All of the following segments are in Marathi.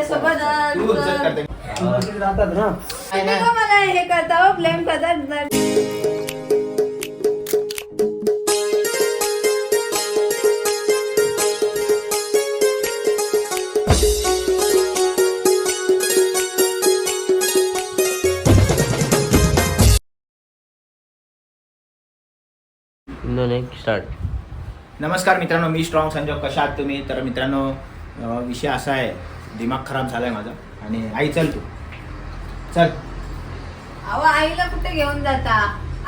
माझ्यासोबत. राहतात ना तुम्ही. का मला हे करता हो ब्लेम करता स्टार्ट नमस्कार मित्रांनो मी स्ट्रॉंग संजोग कशा आहात तुम्ही तर मित्रांनो अं, विषय असा आहे दिमाग खराब झालाय माझा. आणि आई चल तू. चल. अहो आईला कुठे घेऊन जाता?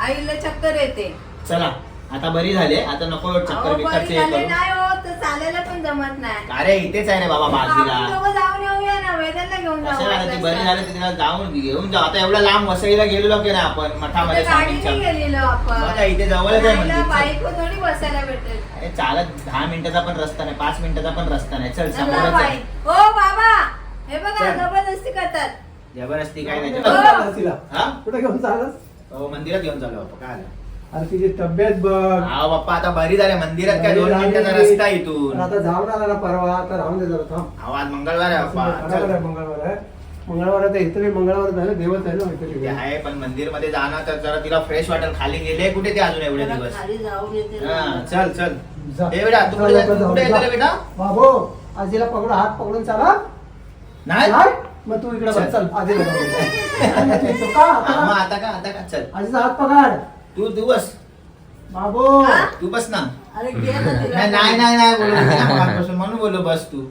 आईला चक्कर येते. चला. आता बरी झाली आता नको चक्कर अहो, बरी बिक्करचे हे झाली करू. नाही हो. चालायला पण जमत नाही. अरे इथेच आहे ना बाबा आपण बाजूला. दोघं जाऊन येऊया ना वेदांना घेऊन जाऊ कशाला आता ती बरी वाटल्यास. झाली तर तिला जाऊन घेऊन जाऊ आता एवढा लांब वसईला गेलेलो की नाही आपण मठामध्ये कुठे गाडीने स्वामींच्या. गेलेलो आपण. मग काय इथे जवळच आहे मंदिर. बाईकवर थोडी बसायला भेटेल. अरे चालत दहा मिनिटाचा पण रस्ता नाही पाच मिनिटाचा पण रस्ता नाही. चल चला समोरच बाई. आहे. हो बाबा. हे बघा चल. जबरदस्ती करतात. जबरदस्ती काय कुठे नाही तिला? हा? कुठे घेऊन चाललास? हो मंदिरात घेऊन चाललो काय आलं अरे तिची तब्येत बघ हा बाप्पा आता बरी झाली मंदिरात काय दोन. मिनिटाचा रस्ता आहे इथून आता जाऊन आला ना परवा आता राहून दे जरा थांब अहो, आज मंगळवार आहे बाप्पा बरोबर आहे. मंगळवार आहे मंगळवार आहे तर इथं बी मंगळवार झालं देवच आहे ना ते इथे आहे पण मंदिरमध्ये जाणं तर जरा तिला फ्रेश वाटेल खाली गेले कुठे ते अजून एवढे दिवस खाली जाऊन येते हा, चल चल जा. ए बेटा तू कुठे जा, कुठे. येतो रे बेटा बाबू आजीला पकडून हात पकडून चाला नाही नाही? मग तू इकडे बस चल. आजीला पकडून. तू इथं का? आता हा, मग का? आता का आता का चल आजीचा हात पकड तू तू बस बाबू हा? तू बस ना अरे घे ना तिला. नाही नाही नाही नाही बोलू नका. म्हणून बोललो बस तू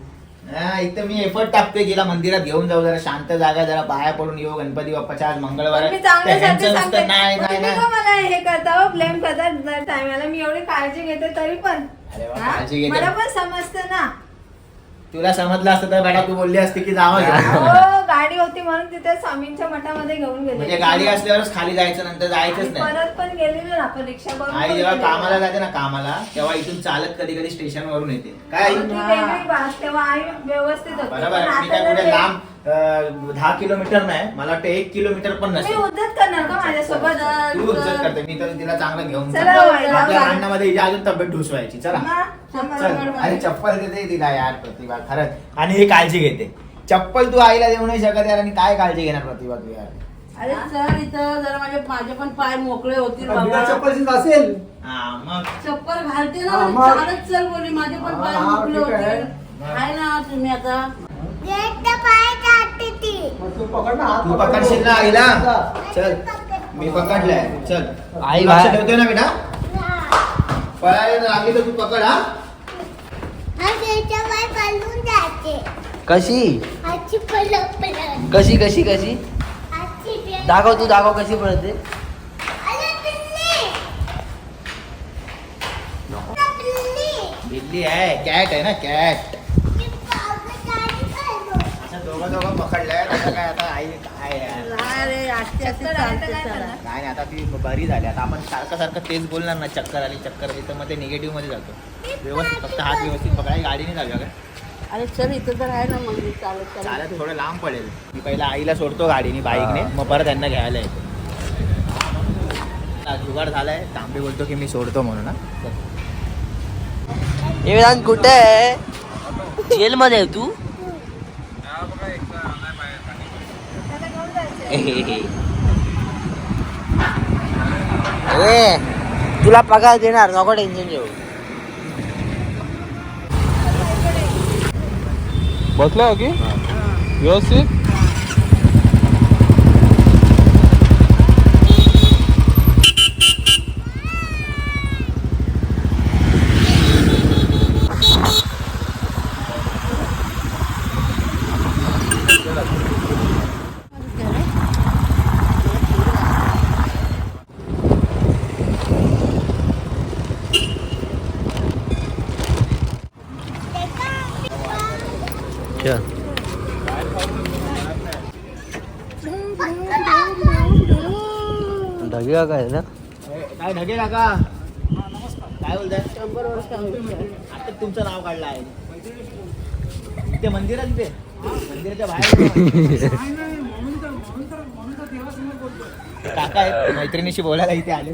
हा, इथं मी एफर्ट टाकतोय गेला मंदिरात घेऊन जाऊ जरा शांत जागा जरा पाया पडून येऊ गणपती बाप्पाच्या आज मंगळवार पण आहे. मी त्या चांगल्यासाठी ह्यांचं सांगते नुसतं नाही पण नाही तुम्ही नाही का मला हे करता हो ब्लेम करता दर टायमाला मी एवढी काळजी घेते तरी पण अरे वा, हा? काळजी घेते. मला पण समजतं ना तुला समजलं असतं तर बेटा तू बोलली असती की जावं हो. गाडी होती म्हणून तिथे स्वामींच्या मठामध्ये घेऊन गेले म्हणजे गाडी असल्यावरच खाली जायचं नंतर जायचंच आणि नाही परत पण गेलेलो ना आपण रिक्षा करून आई पण जेव्हा गेलेलो. कामाला जाते ना कामाला तेव्हा इथून चालत कधी कधी स्टेशन वरून येते काय आई? ती वेगळी बात, तेव्हा आई व्यवस्थित होती बरोबर पण आहे. मी आता काय जर कुठे ते- लांब दहा किलोमीटर नाही मला वाटतं एक किलोमीटर पण तुम्ही नसेल उद्धत करणार का माझ्यासोबत? तू उज्जत करते मी तर तिला चांगलं घेऊन चला, जातो. आपल्या जा. भांडणामध्ये हिची अजून तब्येत ढुसवायची चला. आणि चप्पल देते तिला यार प्रतिभा खरंच. आणि ही काळजी घेते. चप्पल तू आईला देऊ नाही शकत यार आणि काय काळजी घेणार प्रतिभा तू यार? अरे चल इथं जरा माझे माझे पण पाय मोकळे होतील बिना बाबा. चप्पलचीच असेल? हा मग. चप्पल घालते हा, ना मग. चालत चल बोली माझे पण पाय हा, मोकळे ठीक आहे. होतील. आहे ना तुम्ही आता? तू पकड ना हात तू पकड. पकडशील ना आईला. चल मी पकडलंय. चल. आई लक्ष बाहेर. ठेवतोय ना बेटा? पळायला लागली तर तू पकड हा? कशी? कशी कशी कशी? दाखव तू दाखव कशी पळते. बिल्ली आहे कॅट आहे ना कॅट दोघं दोघं पकडलंय. आता काय आता आई काय यार अरे आजची अशी चक्कर आली तर चालते काय चला. करणार? नाही नाही, आता ती बरी झाली. आता आपण सारखं सारखं तेच बोलणार ना चक्कर आली चक्कर आली तर मग ते निगेटिव्हमध्ये जातो. व्यवस्थित फक्त हात व्यवस्थित पकडा. ही गाडीने जाऊया काय अरे चल इथं तर आहे ना मग मी चालत चालत थोडं लांब पडेल. मी पहिला आईला सोडतो गाडीने बाईकने. मग परत त्यांना घ्यायला येतो. आता जुगाड झालाय. तांबे बोलतो की मी सोडतो म्हणून ना हे कुठे आहे? जेल मध्ये आहे तू त्याला घेऊन जायचंय. ए तुला पगार देणार नको टेन्शन घेऊ. बसला की? व्यवस्थित? चल ढगे का काय ना? काय ढगे काका? काय बोलताय? शंभर वर्ष आता तुमचं नाव काढलं आहे. ते मंदिरात ते मंदिराच्या बाहेर काका आहेत, मैत्रिणीशी बोलायला इथे आले.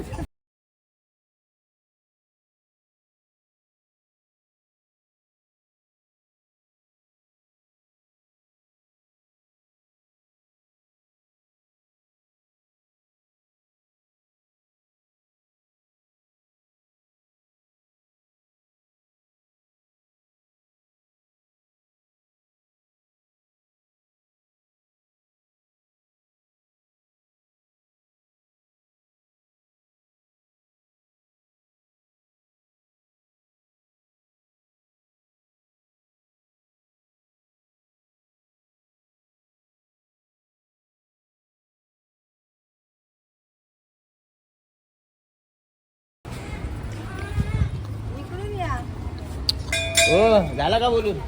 हो झाला का बोलून?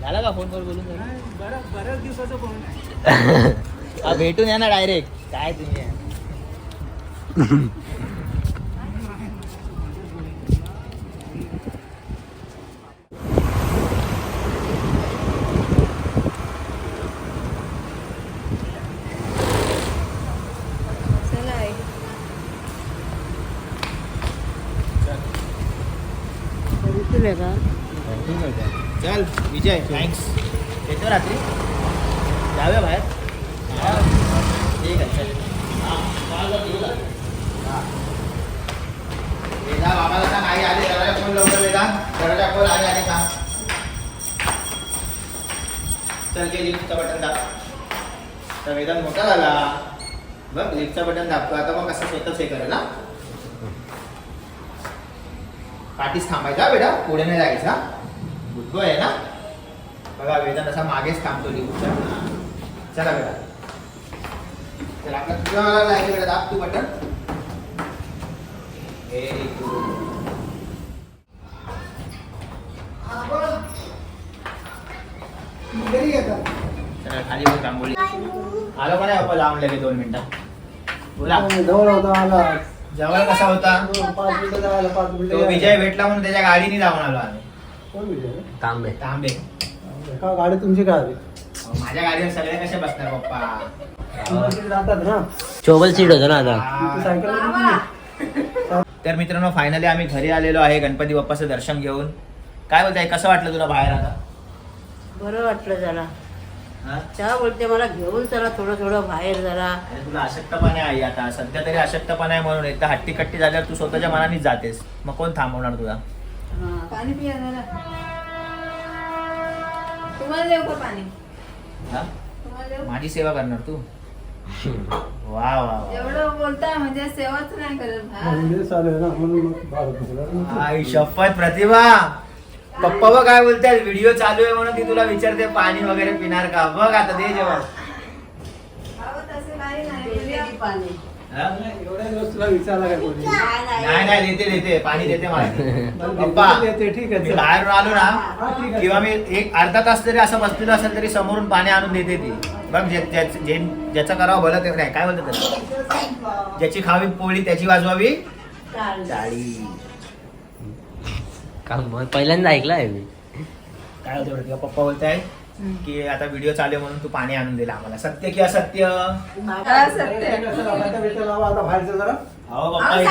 झाला का फोनवर बोलून? बऱ्याच दिवसाचं फोन हा, भेटून या ना डायरेक्ट काय तुम्ही? चला आई. चल विजय थँक्स येतो रात्री जाऊया बाहेर ठीक आहे चल वेदा बाबाला सांग आई आली घराच्या फोन लवकर वेदा घराच्या फोन आई आली सांग चल घे लिफ्टचं बटन दाब तर वेदांत मोठा झाला बघ लिफ्टचं बटन दाबतो आता मग कसं स्वतःच हे करेल ना पाठीच थांबायचा बेटा पुढे नाही जायचा गुडगो आहे ना बघा वेदांत असा मागेच थांबतो लिफ्टच्या चला. बेटा चला आपला तुझ्या मला जायचं बेटा दाब तू बटन. व्हेरी गुड चला खाली बघ रांगोळी. आलो का नाही बाप्पा लावून लगे दोन मिनिटं? बोला. जवळ होता आला. जवळ कसा होता? तो. विजय भेटला म्हणून त्याच्या गाडीने जाऊन आलो आम्ही. कोण विजय तांबे. तांबे. का गाडी तुमची काय आली माझ्या गाडीवर सगळे कसे बसणार पप्पा? तुम्हाला जातात ना. चोबल सीट होतं ना आता. ती सायकल तर मित्रांनो फायनली आम्ही घरी आलेलो आहे. गणपती बाप्पाचं दर्शन घेऊन. काय बोलताय? कसं वाटलं तुला बाहेर आता? बरं वाटलं जरा. हा? चहा बोलते मला घेऊन चला थोडं थोडं बाहेर जरा. अरे तुला अशक्तपणे आहे आता. सध्या तरी अशक्तपणे आहे म्हणून. एकदा हट्टी कट्टी झाल्यावर तू स्वतःच्या मनानेच जातेस. मग कोण थांबवणार तुला. पाणी पिया जरा तुम्हाला देऊ का पाणी हा? तुम्हाला देऊ माझी सेवा करणार तू वा वा वा. एवढं बोलताय म्हणजे सेवाच नाही करत भाई. म्हणजे चालेल ना म्हणून मग भारत बसला. आई शपथ प्रतिभा पप्पा बघ काय बोलतात व्हिडिओ चालू आहे म्हणून ती तुला विचारते पाणी वगैरे पिणार का बघ आता दे तसं काही नाही. ती पाणी? एवढ्या दिवस तुला विचारला काय कोणी? नाही, नाही नाही देते देते. पाणी देते मला. पप्पा ते ठीक आहे मी चल. आलो हा, ना आहे. किंवा मी एक अर्धा तास जरी असं बसलेलो असेल तरी समोरून पाणी आणून देते ती. बघ जे- ज्याच- जे- ज्याचं करावं भलं ते नाही. काय बोलतात त्याला? ज्याची खावी पोळी त्याची वाजवावी. पहिल्यांदा ऐकलं आहे मी. काय होतं पप्पा बोलताय? की आता व्हिडिओ चालू म्हणून तू पाणी आणून दिलं आम्हाला. सत्य की असत्य? हा, इथे-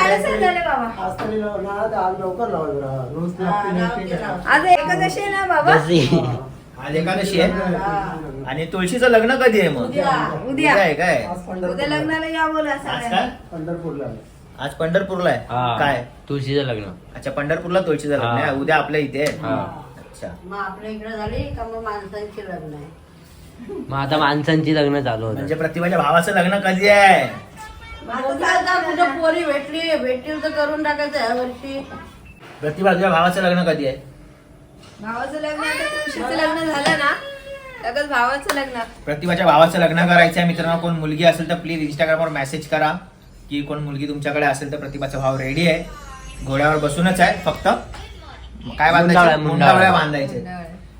आज हा, एकादशी आहे ना बाबा. आज एकादशी आहे. आणि तुळशीचं लग्न कधी आहे मग? उद्या. उद्या. आहे काय? आज उद्या पंढरपूरला लग्नाला या बोला आज काय? सगळ्यांना. पंढरपूरला. आज पंढरपूरला आहे? काय? तुळशीचं लग्न. अच्छा पंढरपूरला तुळशीचं लग्न हा. आहे उद्या आपल्या इथे आहे. हा. अच्छा. मग आपल्या इकडे झाली का मग माणसांची लग्न आहे? मग आता माणसांची लग्न चालू म्हणजे होतं प्रतिभाच्या भावाचं लग्न कधी आहे? आता आता कुठं पोरी भेटली? भेटली तर करून टाकायचं ह्या वर्षी प्रतिभा तुझ्या भावाचं लग्न कधी आहे? भावाचं लग्न आता तुळशीचं लग्न झालं ना? लगेच भावाचं लग्न. प्रतिभाच्या भावाचं लग्न करायचं आहे. मित्रांनो कोण मुलगी असेल तर प्लीज इंस्टाग्रामवर मेसेज करा. की कोण मुलगी तुमच्याकडे असेल तर प्रतिभाचा भाव रेडी आहे. घोड्यावर बसूनच आहे फक्त. काय बांधायचं? मुंडावळ्या. बांधायचे.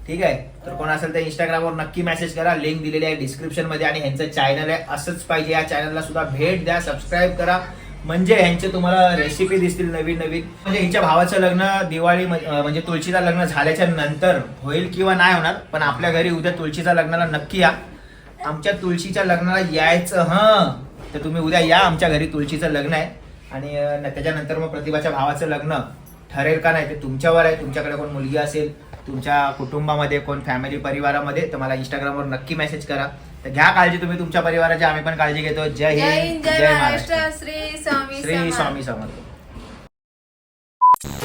ठीक आहे. तर कोण असेल तर इंस्टाग्रामवर नक्की मेसेज करा. लिंक दिलेली आहे डिस्क्रिप्शनमध्ये आणि ह्यांचं चॅनल आहे. असंच पाहिजे. या चॅनलला सुद्धा भेट द्या सबस्क्राईब करा. म्हणजे ह्यांचे तुम्हाला रेसिपी दिसतील नवीन नवीन. म्हणजे हिच्या भावाचं लग्न दिवाळी म्हणजे तुळशीचं लग्न झाल्याच्यानंतर होईल किंवा नाही होणार पण आपल्या घरी उद्या तुळशीच्या लग्नाला नक्की या. आमच्या तुळशीच्या लग्नाला यायचं हं. तर तुम्ही उद्या या. आमच्या घरी तुळशीचं लग्न आहे. आणि त्याच्यानंतर मग प्रतिभाच्या भावाचं लग्न. ठरेल का नाही ते तुमच्यावर आहे. तुमच्याकडे कोण मुलगी असेल तुमच्या कुटुंबामध्ये कोण फॅमिली परिवारामध्ये तर मला इंस्टाग्रामवर नक्की मेसेज करा. तर घ्या काळजी तुम्ही तुमच्या परिवाराची आम्ही पण काळजी घेतो. जय हिंद जय महाराष्ट्र. श्री स्वामी श्री समर्थ. स्वामी समर्थ.